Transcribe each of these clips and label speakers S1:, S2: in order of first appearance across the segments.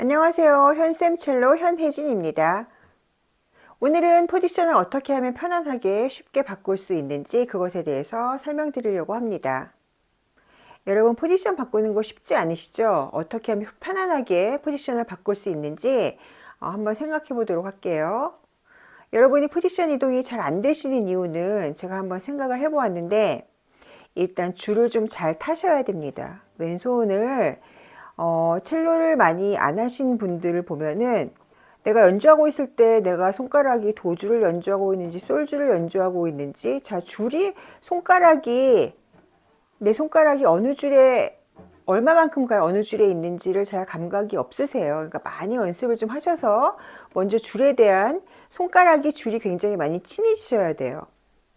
S1: 안녕하세요. 현쌤 첼로 현혜진입니다. 오늘은 포지션을 어떻게 하면 편안하게 쉽게 바꿀 수 있는지 그것에 대해서 설명드리려고 합니다. 여러분 포지션 바꾸는 거 쉽지 않으시죠? 어떻게 하면 편안하게 포지션을 바꿀 수 있는지 어, 한번 생각해 보도록 할게요. 여러분이 포지션 이동이 잘 안 되시는 이유는 제가 한번 생각을 해 보았는데 일단 줄을 좀 잘 타셔야 됩니다. 왼손을 어, 첼로를 많이 안 하신 분들을 보면은 내가 연주하고 있을 때 내가 손가락이 도줄을 연주하고 있는지 솔줄을 연주하고 있는지 자 줄이 손가락이 내 손가락이 어느 줄에 얼마만큼 가요 어느 줄에 있는지를 잘 감각이 없으세요. 그러니까 많이 연습을 좀 하셔서 먼저 줄에 대한 손가락이 줄이 굉장히 많이 친해지셔야 돼요.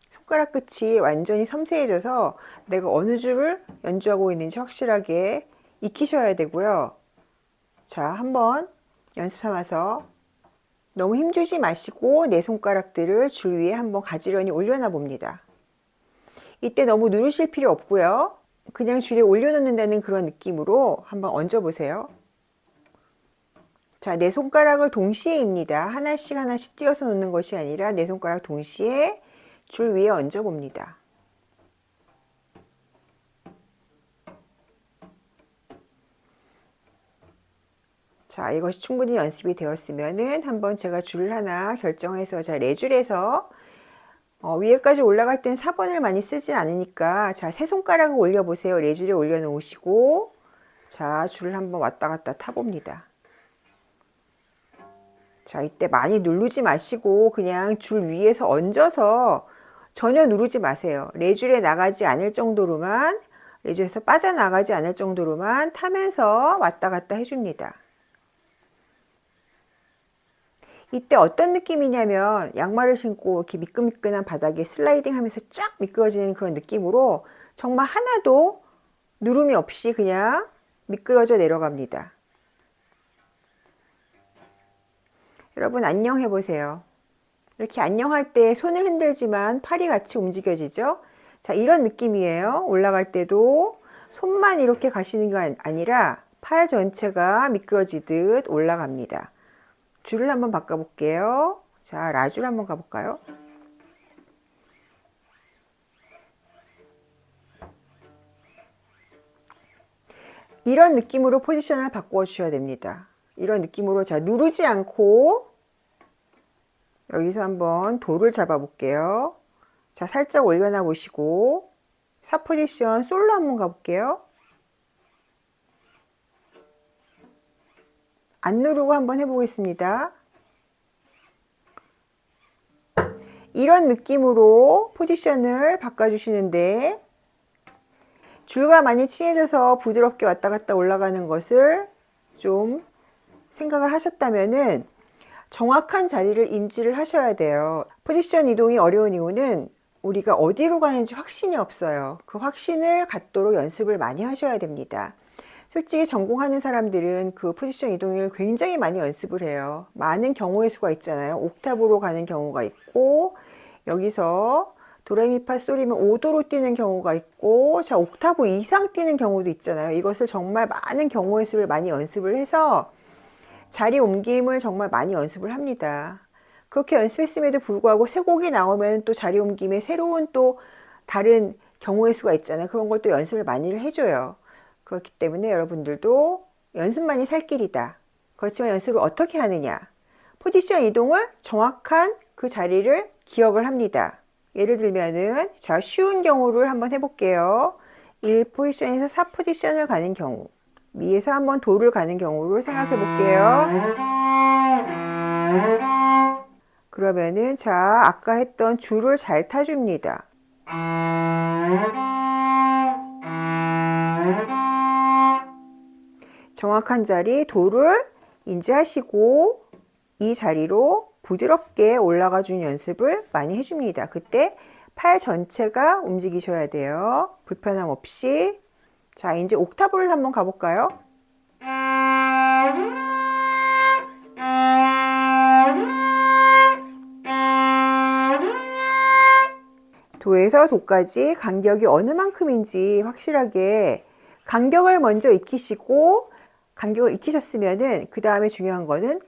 S1: 손가락 끝이 완전히 섬세해져서 내가 어느 줄을 연주하고 있는지 확실하게 익히셔야 되고요. 자, 한번 연습 삼아서 너무 힘주지 마시고 내 손가락들을 줄 위에 한번 가지런히 올려놔 봅니다. 이때 너무 누르실 필요 없고요. 그냥 줄에 올려놓는다는 그런 느낌으로 한번 얹어 보세요. 자, 내 손가락을 동시에입니다. 하나씩 하나씩 띄어서 놓는 것이 아니라 내 손가락 동시에 줄 위에 얹어 봅니다. 자, 이것이 충분히 연습이 되었으면은 한번 제가 줄 하나 결정해서 자, 네 줄에서 어, 위에까지 올라갈 땐 4번을 많이 쓰진 않으니까 자, 세 손가락을 올려 보세요. 네 줄에 올려 놓으시고 자, 줄을 한번 왔다 갔다 타 봅니다. 자, 이때 많이 누르지 마시고 그냥 줄 위에서 얹어서 전혀 누르지 마세요. 네 줄에 나가지 않을 정도로만 네 줄에서 빠져나가지 않을 정도로만 타면서 왔다 갔다 해줍니다. 이때 어떤 느낌이냐면 양말을 신고 이렇게 미끈미끈한 바닥에 슬라이딩 하면서 쫙 미끄러지는 그런 느낌으로 정말 하나도 누름이 없이 그냥 미끄러져 내려갑니다. 여러분 안녕 해보세요. 이렇게 안녕할 때 손을 흔들지만 팔이 같이 움직여지죠? 자, 이런 느낌이에요. 올라갈 때도 손만 이렇게 가시는 게 아니라 팔 전체가 미끄러지듯 올라갑니다. 줄을 한번 바꿔볼게요. 자, 라줄 한번 가볼까요? 이런 느낌으로 포지션을 바꾸어 주셔야 됩니다. 이런 느낌으로 자 누르지 않고 여기서 한번 돌을 잡아 볼게요. 자 살짝 올려놔 보시고 4 포지션 솔로 한번 가볼게요. 안 누르고 한번 해보겠습니다. 이런 느낌으로 포지션을 바꿔주시는데 줄과 많이 친해져서 부드럽게 왔다 갔다 올라가는 것을 좀 생각을 하셨다면은 정확한 자리를 인지를 하셔야 돼요. 포지션 이동이 어려운 이유는 우리가 어디로 가는지 확신이 없어요. 그 확신을 갖도록 연습을 많이 하셔야 됩니다. 솔직히 전공하는 사람들은 그 포지션 이동을 굉장히 많이 연습을 해요. 많은 경우의 수가 있잖아요. 옥탑으로 가는 경우가 있고, 여기서 도레미파 소리면 5도로 뛰는 경우가 있고, 자, 옥타브 이상 뛰는 경우도 있잖아요. 이것을 정말 많은 경우의 수를 많이 연습을 해서 자리 옮김을 정말 많이 연습을 합니다. 그렇게 연습했음에도 불구하고 세 곡이 나오면 또 자리 옮김에 새로운 또 다른 경우의 수가 있잖아요. 그런 것도 연습을 많이 해줘요. 그렇기 때문에 여러분들도 연습만이 살 길이다. 그렇지만 연습을 어떻게 하느냐? 포지션 이동을 정확한 그 자리를 기억을 합니다. 예를 들면은 자 쉬운 경우를 한번 해볼게요. 1 포지션에서 4 포지션을 가는 경우 미에서 한번 도를 가는 경우를 생각해 볼게요. 그러면은 자 아까 했던 줄을 잘 타줍니다. 정확한 자리 도를 인지하시고 이 자리로 부드럽게 올라가 준 연습을 많이 해줍니다. 그때 팔 전체가 움직이셔야 돼요. 불편함 없이. 자, 이제 옥타브를 한번 가볼까요? 도에서 도까지 간격이 어느 만큼인지 확실하게 간격을 먼저 익히시고 간격을 익히셨으면은 그 다음에 중요한 거는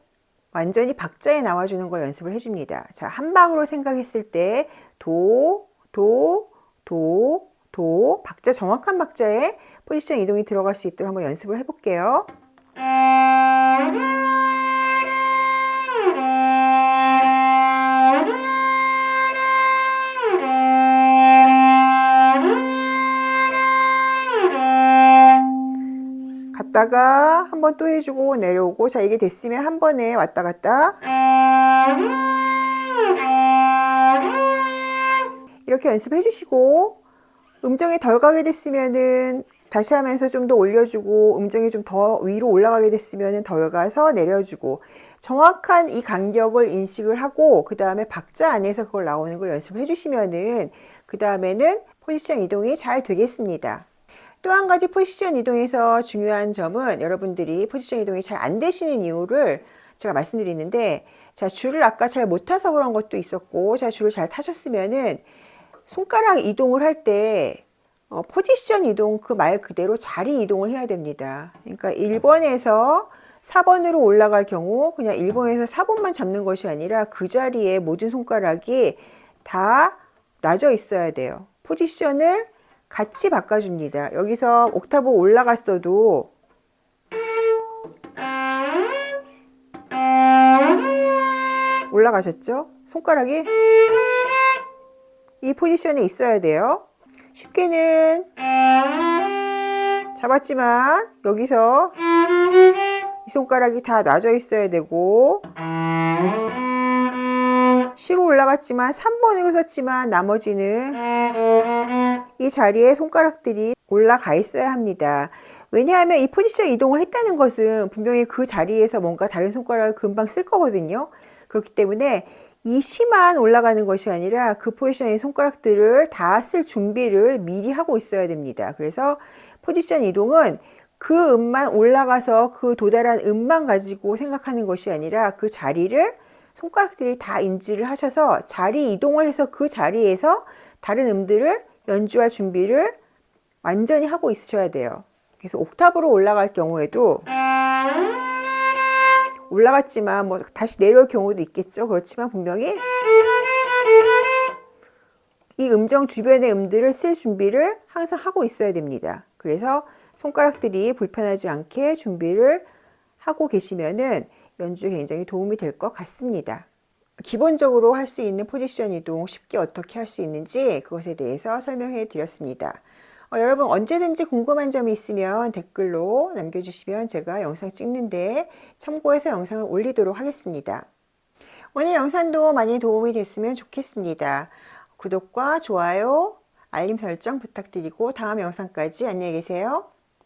S1: 완전히 박자에 나와주는 걸 연습을 해줍니다. 자, 한 방으로 생각했을 때 도, 도, 도, 도 박자 정확한 박자에 포지션 이동이 들어갈 수 있도록 한번 연습을 해볼게요. 갔다가 한 번 또 해주고 내려오고 자 이게 됐으면 한 번에 왔다 갔다 이렇게 연습해 주시고 음정이 덜 가게 됐으면은 다시 하면서 좀 더 올려주고 음정이 좀 더 위로 올라가게 됐으면은 덜 가서 내려주고 정확한 이 간격을 인식을 하고 그 다음에 박자 안에서 그걸 나오는 걸 연습해 주시면은 그 다음에는 포지션 이동이 잘 되겠습니다. 또 한 가지 포지션 이동에서 중요한 점은 여러분들이 포지션 이동이 잘 안 되시는 이유를 제가 말씀드리는데 자 줄을 아까 잘 못 타서 그런 것도 있었고 자 줄을 잘 타셨으면은 손가락 이동을 할때 어, 포지션 이동 그 말 그대로 자리 이동을 해야 됩니다. 그러니까 1번에서 4번으로 올라갈 경우 그냥 1번에서 4번만 잡는 것이 아니라 그 자리에 모든 손가락이 다 놔져 있어야 돼요. 포지션을 같이 바꿔줍니다. 여기서 옥타브 올라갔어도 올라가셨죠? 손가락이 이 포지션에 있어야 돼요. 쉽게는 잡았지만 여기서 이 손가락이 다 놔져 있어야 되고 C로 올라갔지만 3번으로 섰지만 나머지는 이 자리에 손가락들이 올라가 있어야 합니다. 왜냐하면 이 포지션 이동을 했다는 것은 분명히 그 자리에서 뭔가 다른 손가락을 금방 쓸 거거든요. 그렇기 때문에 이 C만 올라가는 것이 아니라 그 포지션의 손가락들을 다 쓸 준비를 미리 하고 있어야 됩니다. 그래서 포지션 이동은 그 음만 올라가서 그 도달한 음만 가지고 생각하는 것이 아니라 그 자리를 손가락들이 다 인지를 하셔서 자리 이동을 해서 그 자리에서 다른 음들을 연주할 준비를 완전히 하고 있으셔야 돼요. 그래서 옥탑으로 올라갈 경우에도 올라갔지만 뭐 다시 내려올 경우도 있겠죠. 그렇지만 분명히 이 음정 주변의 음들을 쓸 준비를 항상 하고 있어야 됩니다. 그래서 손가락들이 불편하지 않게 준비를 하고 계시면은 연주에 굉장히 도움이 될 것 같습니다. 기본적으로 할 수 있는 포지션 이동 쉽게 어떻게 할 수 있는지 그것에 대해서 설명해 드렸습니다. 어, 여러분 언제든지 궁금한 점이 있으면 댓글로 남겨주시면 제가 영상 찍는데 참고해서 영상을 올리도록 하겠습니다. 오늘 영상도 많이 도움이 됐으면 좋겠습니다. 구독과 좋아요, 알림 설정 부탁드리고 다음 영상까지 안녕히 계세요.